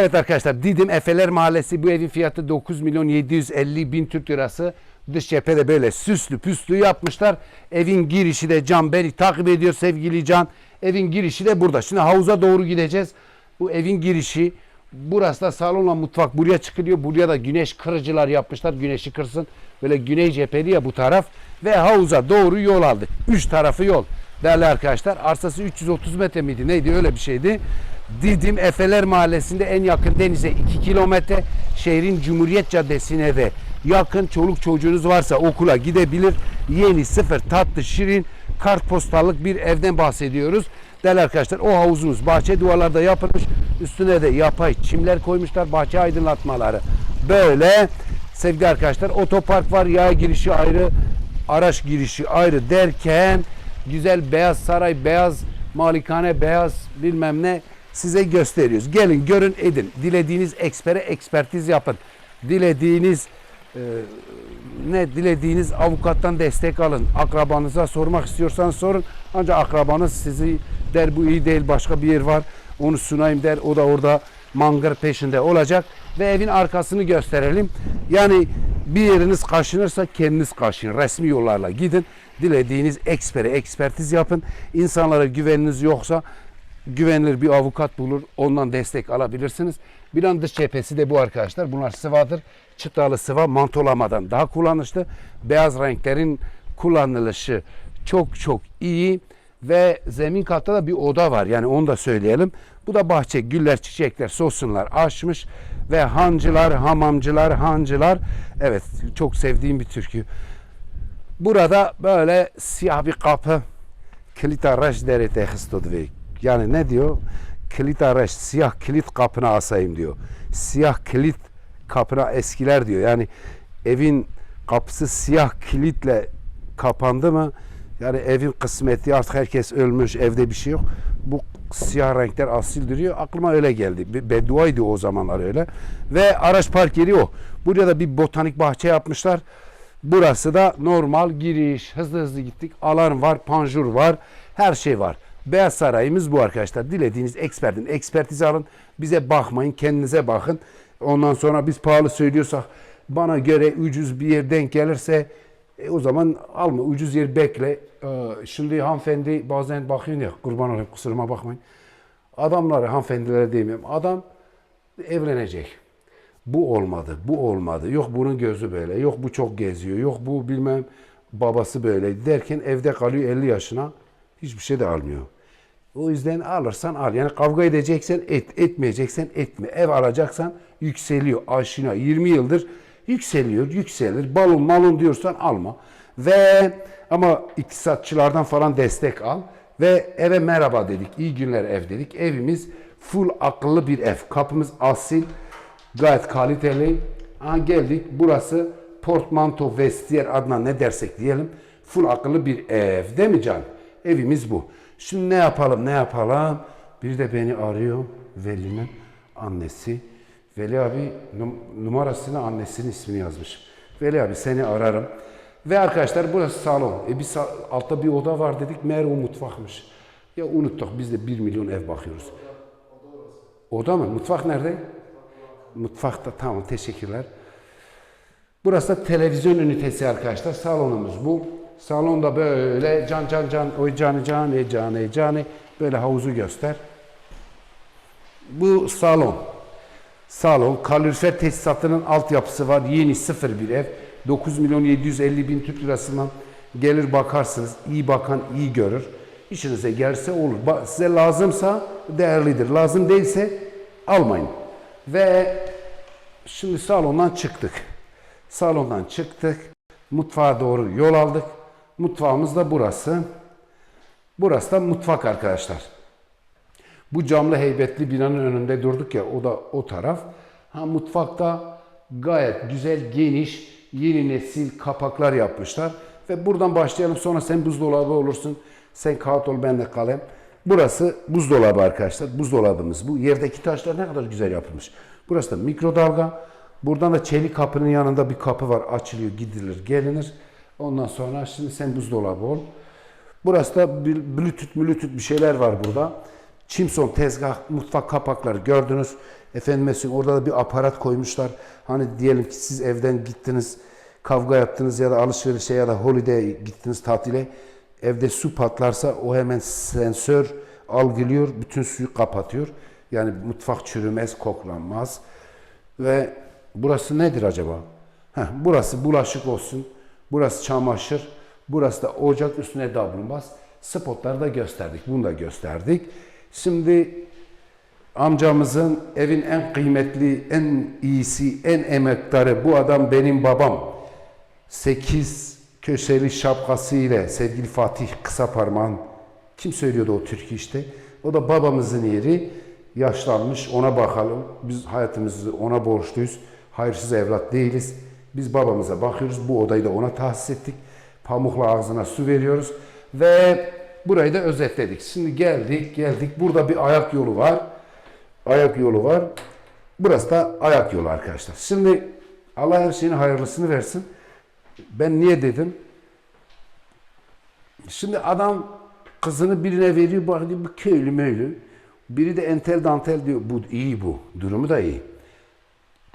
Evet arkadaşlar Didim Efeler Mahallesi bu evin fiyatı 9 milyon 750 bin Türk lirası. Dış cephede böyle süslü püslü yapmışlar. Evin girişi de Can beni takip ediyor sevgili Can. Evin girişi de burada. Şimdi havuza doğru gideceğiz. Bu evin girişi burası da salonla mutfak buraya çıkılıyor. Buraya da güneş kırıcılar yapmışlar. Güneşi kırsın. Böyle güney cepheli ya bu taraf. Ve havuza doğru yol aldık. Üç tarafı yol. Değerli arkadaşlar arsası 330 metre miydi neydi öyle bir şeydi. Didim Efeler Mahallesi'nde en yakın denize 2 kilometre şehrin Cumhuriyet Caddesi'ne de yakın çoluk çocuğunuz varsa okula gidebilir. Yeni sıfır tatlı şirin kartpostallık bir evden bahsediyoruz. Değerli arkadaşlar o havuzumuz bahçe duvarlarda yapılmış. Üstüne de yapay çimler koymuşlar. Bahçe aydınlatmaları. Böyle sevgili arkadaşlar otopark var. Yağ girişi ayrı. Araç girişi ayrı derken güzel beyaz saray, beyaz malikane, beyaz bilmem ne size gösteriyoruz. Gelin görün edin. Dilediğiniz ekspere ekspertiz yapın. Dilediğiniz e, ne dilediğiniz avukattan destek alın. Akrabanıza sormak istiyorsanız sorun. Ancak akrabanız sizi der bu iyi değil başka bir yer var. Onu sunayım der. O da orada mangır peşinde olacak. Ve evin arkasını gösterelim. Yani bir yeriniz kaşınırsa kendiniz kaşın. Resmi yollarla gidin. Dilediğiniz ekspere ekspertiz yapın. İnsanlara güveniniz yoksa güvenilir bir avukat bulur. Ondan destek alabilirsiniz. Bir an dış cephesi de bu arkadaşlar. Bunlar sıvadır. Çıtalı sıva mantolamadan daha kullanışlı. Beyaz renklerin kullanılışı çok çok iyi. Ve zemin katta da bir oda var. Yani onu da söyleyelim. Bu da bahçe. Güller, çiçekler, sosunlar açmış. Ve hancılar, hamamcılar, hancılar. Evet çok sevdiğim bir türkü. Burada böyle siyah bir kapı. Kilita reş derete hıstodve. Yani ne diyor? Kilita reş, siyah kilit kapına asayım diyor. Siyah kilit kapına eskiler diyor. Yani evin kapısı siyah kilitle kapandı mı? Yani evin kısmeti artık herkes ölmüş, evde bir şey yok. Bu siyah renkler asil duruyor. Aklıma öyle geldi. Bir Bedduaydı o zamanlar öyle. Ve araç park yeri o. Buraya da bir botanik bahçe yapmışlar. Burası da normal giriş. Hızlı hızlı gittik. Alarm var, panjur var. Her şey var. Beyaz Sarayımız bu arkadaşlar. Dilediğiniz ekspertin ekspertizi alın. Bize bakmayın, kendinize bakın. Ondan sonra biz pahalı söylüyorsak bana göre ucuz bir yer denk gelirse e, o zaman alma ucuz yer bekle. Ee, şimdi hanımefendi bazen bakıyorsun ya kurban olayım kusuruma bakmayın. Adamları hanımefendilere demiyorum. Adam evlenecek. Bu olmadı, bu olmadı. Yok bunun gözü böyle, yok bu çok geziyor, yok bu bilmem babası böyle derken evde kalıyor 50 yaşına hiçbir şey de almıyor. O yüzden alırsan al. Yani kavga edeceksen et, etmeyeceksen etme. Ev alacaksan yükseliyor. Aşina 20 yıldır yükseliyor, yükselir. Balon malon diyorsan alma. Ve ama iktisatçılardan falan destek al. Ve eve merhaba dedik. İyi günler ev dedik. Evimiz full akıllı bir ev. Kapımız asil. Gayet kaliteli. Ha, geldik. Burası portmanto vestiyer adına ne dersek diyelim. Full akıllı bir ev. Değil mi Can? Evimiz bu. Şimdi ne yapalım ne yapalım? Bir de beni arıyor Veli'nin annesi. Veli abi num- numarasını annesinin ismini yazmış. Veli abi seni ararım. Ve arkadaşlar burası salon. E bir sa- altta bir oda var dedik. Meğer o mutfakmış. Ya unuttuk biz de 1 milyon ev bakıyoruz. Oda mı? Mutfak nerede? Mutfakta tamam teşekkürler. Burası da televizyon ünitesi arkadaşlar. Salonumuz bu. Salonda böyle can can can oy canı can e can e can e böyle havuzu göster. Bu salon. Salon kalorifer tesisatının altyapısı var. Yeni sıfır bir ev. 9 milyon 750 bin Türk lirasından gelir bakarsınız. iyi bakan iyi görür. İşinize gelirse olur. Size lazımsa değerlidir. Lazım değilse almayın. Ve şimdi salondan çıktık. Salondan çıktık. Mutfağa doğru yol aldık. Mutfağımız da burası. Burası da mutfak arkadaşlar. Bu camlı heybetli binanın önünde durduk ya o da o taraf. Ha mutfakta gayet güzel geniş yeni nesil kapaklar yapmışlar. Ve buradan başlayalım sonra sen buzdolabı olursun. Sen kağıt ol ben de kalem. Burası buzdolabı arkadaşlar. Buzdolabımız bu. Yerdeki taşlar ne kadar güzel yapılmış. Burası da mikrodalga. Buradan da çelik kapının yanında bir kapı var. Açılıyor, gidilir, gelinir. Ondan sonra şimdi sen buzdolabı ol. Burası da bluetooth bluetooth bir şeyler var burada. Çimson tezgah, mutfak kapakları gördünüz. Söyleyeyim orada da bir aparat koymuşlar. Hani diyelim ki siz evden gittiniz, kavga yaptınız ya da alışverişe ya da holiday gittiniz tatile. Evde su patlarsa o hemen sensör algılıyor, bütün suyu kapatıyor. Yani mutfak çürümez, koklanmaz. Ve burası nedir acaba? Heh, burası bulaşık olsun, burası çamaşır, burası da ocak üstüne davranmaz. Spotları da gösterdik, bunu da gösterdik. Şimdi amcamızın evin en kıymetli, en iyisi, en emektarı bu adam benim babam. 8 köşeli şapkası ile sevgili Fatih kısa parmağın kim söylüyordu o türkü işte. O da babamızın yeri yaşlanmış ona bakalım. Biz hayatımızı ona borçluyuz. Hayırsız evlat değiliz. Biz babamıza bakıyoruz. Bu odayı da ona tahsis ettik. Pamukla ağzına su veriyoruz. Ve burayı da özetledik. Şimdi geldik geldik. Burada bir ayak yolu var. Ayak yolu var. Burası da ayak yolu arkadaşlar. Şimdi Allah her şeyin hayırlısını versin. Ben niye dedim? Şimdi adam kızını birine veriyor, bak diyor bu köylü möylü. Biri de entel dantel diyor. Bu iyi bu. Durumu da iyi.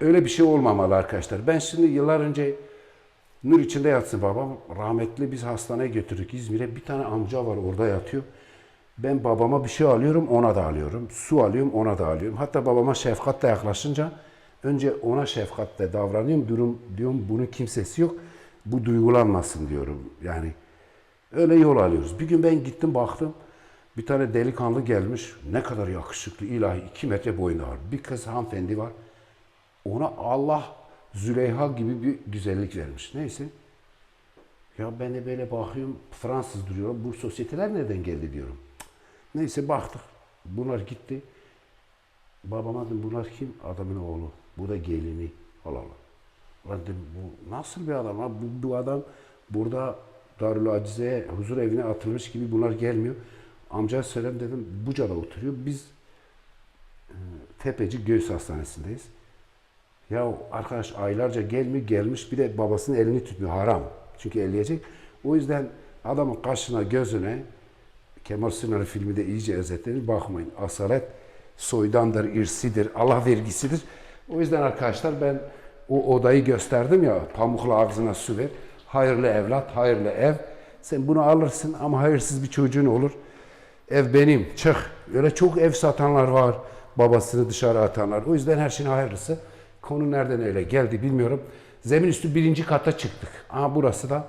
Öyle bir şey olmamalı arkadaşlar. Ben şimdi yıllar önce nur içinde yatsın babam. Rahmetli biz hastaneye götürdük İzmir'e. Bir tane amca var orada yatıyor. Ben babama bir şey alıyorum ona da alıyorum. Su alıyorum ona da alıyorum. Hatta babama şefkatle yaklaşınca önce ona şefkatle davranıyorum. Durum diyorum bunun kimsesi yok. Bu duygulanmasın diyorum. Yani öyle yol alıyoruz. Bir gün ben gittim baktım. Bir tane delikanlı gelmiş. Ne kadar yakışıklı ilahi. iki metre boyunda var. Bir kız hanımefendi var. Ona Allah Züleyha gibi bir güzellik vermiş. Neyse. Ya ben de böyle bakıyorum. Fransız duruyorum. Bu sosyeteler nereden geldi diyorum. Neyse baktık. Bunlar gitti. Babama dedim bunlar kim? Adamın oğlu. Bu da gelini. Allah Allah. Lan dedim bu nasıl bir adam? Bu, bu adam burada Darül Acize'ye huzur evine atılmış gibi bunlar gelmiyor. Amcaya söylem dedim Buca'da oturuyor. Biz e, Tepeci Göğüs Hastanesi'ndeyiz. Ya arkadaş aylarca gelmiyor gelmiş bir de babasının elini tutmuyor haram. Çünkü elleyecek. O yüzden adamın kaşına gözüne Kemal Sunal filmi de iyice özetlenir. Bakmayın asalet soydandır, irsidir, Allah vergisidir. O yüzden arkadaşlar ben o odayı gösterdim ya pamukla ağzına su ver. Hayırlı evlat, hayırlı ev. Sen bunu alırsın ama hayırsız bir çocuğun olur. Ev benim, çık. Öyle çok ev satanlar var. Babasını dışarı atanlar. O yüzden her şeyin hayırlısı. Konu nereden öyle geldi bilmiyorum. Zemin üstü birinci kata çıktık. Ama burası da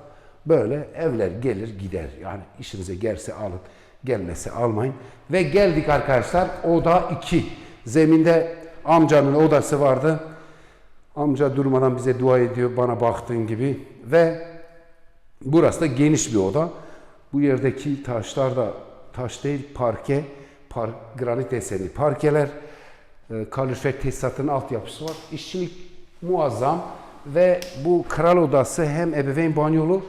böyle evler gelir gider. Yani işinize gelse alın, gelmese almayın. Ve geldik arkadaşlar oda 2. Zeminde amcanın odası vardı. Amca durmadan bize dua ediyor bana baktığın gibi. Ve burası da geniş bir oda. Bu yerdeki taşlar da taş değil parke, par, granit deseni parkeler. E, kalorifer tesisatının altyapısı var. İşçilik muazzam ve bu kral odası hem ebeveyn banyolu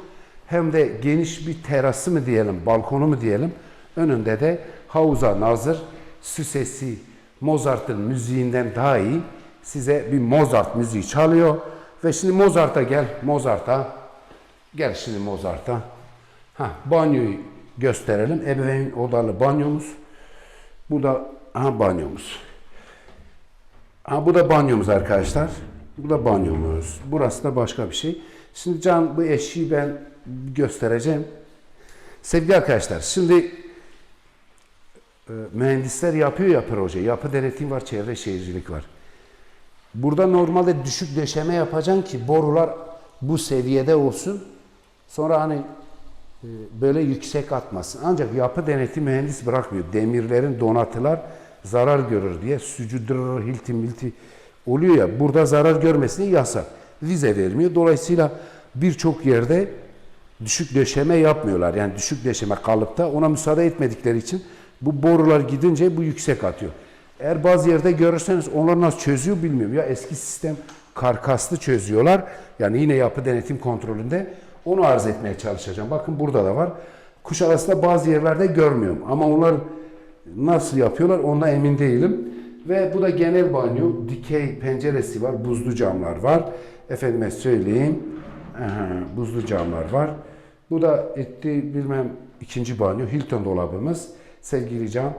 hem de geniş bir terası mı diyelim, balkonu mu diyelim. Önünde de havuza nazır, süsesi Mozart'ın müziğinden daha iyi. Size bir Mozart müziği çalıyor. Ve şimdi Mozart'a gel, Mozart'a. Gel şimdi Mozart'a. Ha, banyoyu gösterelim. Ebeveyn odalı banyomuz. Bu da aha, banyomuz. Ha, bu da banyomuz arkadaşlar. Bu da banyomuz. Burası da başka bir şey. Şimdi Can bu eşiği ben göstereceğim. Sevgili arkadaşlar şimdi e, mühendisler yapıyor ya proje. Yapı denetim var, çevre şehircilik var. Burada normalde düşük döşeme yapacaksın ki borular bu seviyede olsun. Sonra hani e, böyle yüksek atmasın. Ancak yapı denetim mühendis bırakmıyor. Demirlerin donatılar zarar görür diye sücüdür, hilti milti oluyor ya. Burada zarar görmesini yasak. Vize vermiyor. Dolayısıyla birçok yerde düşük döşeme yapmıyorlar. Yani düşük döşeme kalıpta ona müsaade etmedikleri için bu borular gidince bu yüksek atıyor. Eğer bazı yerde görürseniz onlar nasıl çözüyor bilmiyorum. Ya eski sistem karkaslı çözüyorlar. Yani yine yapı denetim kontrolünde onu arz etmeye çalışacağım. Bakın burada da var. Kuşadası'nda bazı yerlerde görmüyorum. Ama onlar nasıl yapıyorlar ondan emin değilim. Ve bu da genel banyo. Dikey penceresi var. Buzlu camlar var. Efendime söyleyeyim. Aha, buzlu camlar var. Bu da etti bilmem ikinci banyo. Hilton dolabımız. Sevgili Can.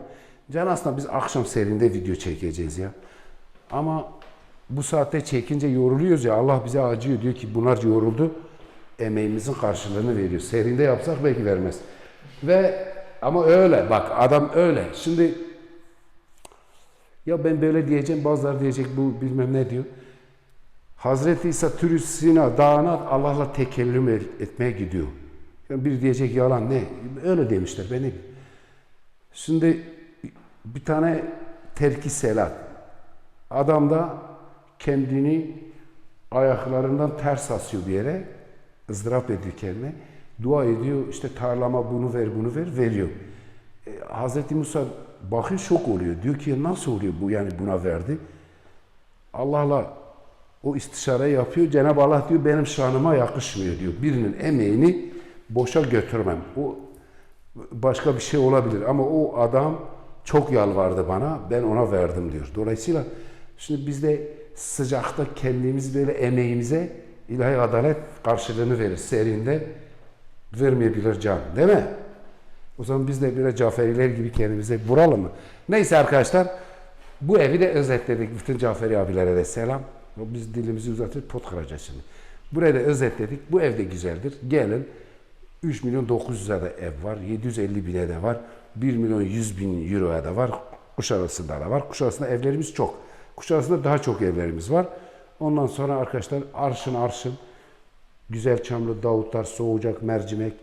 Can aslında biz akşam serinde video çekeceğiz ya. Ama bu saatte çekince yoruluyoruz ya Allah bize acıyor diyor ki bunlar yoruldu. Emeğimizin karşılığını veriyor. Serinde yapsak belki vermez. Ve ama öyle bak adam öyle. Şimdi ya ben böyle diyeceğim bazıları diyecek bu bilmem ne diyor. Hazreti İsa Türü Sina dağına Allah'la tekellüm et- etmeye gidiyor. Yani bir diyecek yalan ne? Öyle demişler ben ne bileyim. Şimdi bir tane terki selat. Adam da kendini ayaklarından ters asıyor bir yere. ızdırap ediyor kendine. Dua ediyor işte tarlama bunu ver bunu ver veriyor. E, Hazreti Musa bakıyor şok oluyor. Diyor ki nasıl oluyor bu yani buna verdi. Allah'la o istişare yapıyor. Cenab-ı Allah diyor benim şanıma yakışmıyor diyor. Birinin emeğini boşa götürmem. O başka bir şey olabilir ama o adam çok yalvardı bana. Ben ona verdim diyor. Dolayısıyla şimdi biz de sıcakta kendimiz böyle emeğimize ilahi adalet karşılığını verir. Serinde vermeyebilir can. Değil mi? O zaman biz de böyle Caferiler gibi kendimize vuralım mı? Neyse arkadaşlar bu evi de özetledik. Bütün Caferi abilere de selam. Biz dilimizi uzatıp pot kıracağız şimdi. Burayı da özetledik. Bu ev de güzeldir. Gelin 3 milyon 900'e de ev var. 750 bine de var. 1 milyon 100 bin euroya da var. Kuşadası'nda da var. Kuşadası'nda evlerimiz çok. Kuşadası'nda daha çok evlerimiz var. Ondan sonra arkadaşlar arşın arşın güzel çamlı davutlar, soğucak, mercimek,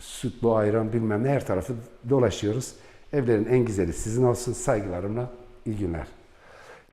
sütlü ayran bilmem ne her tarafı dolaşıyoruz. Evlerin en güzeli sizin olsun. Saygılarımla iyi günler.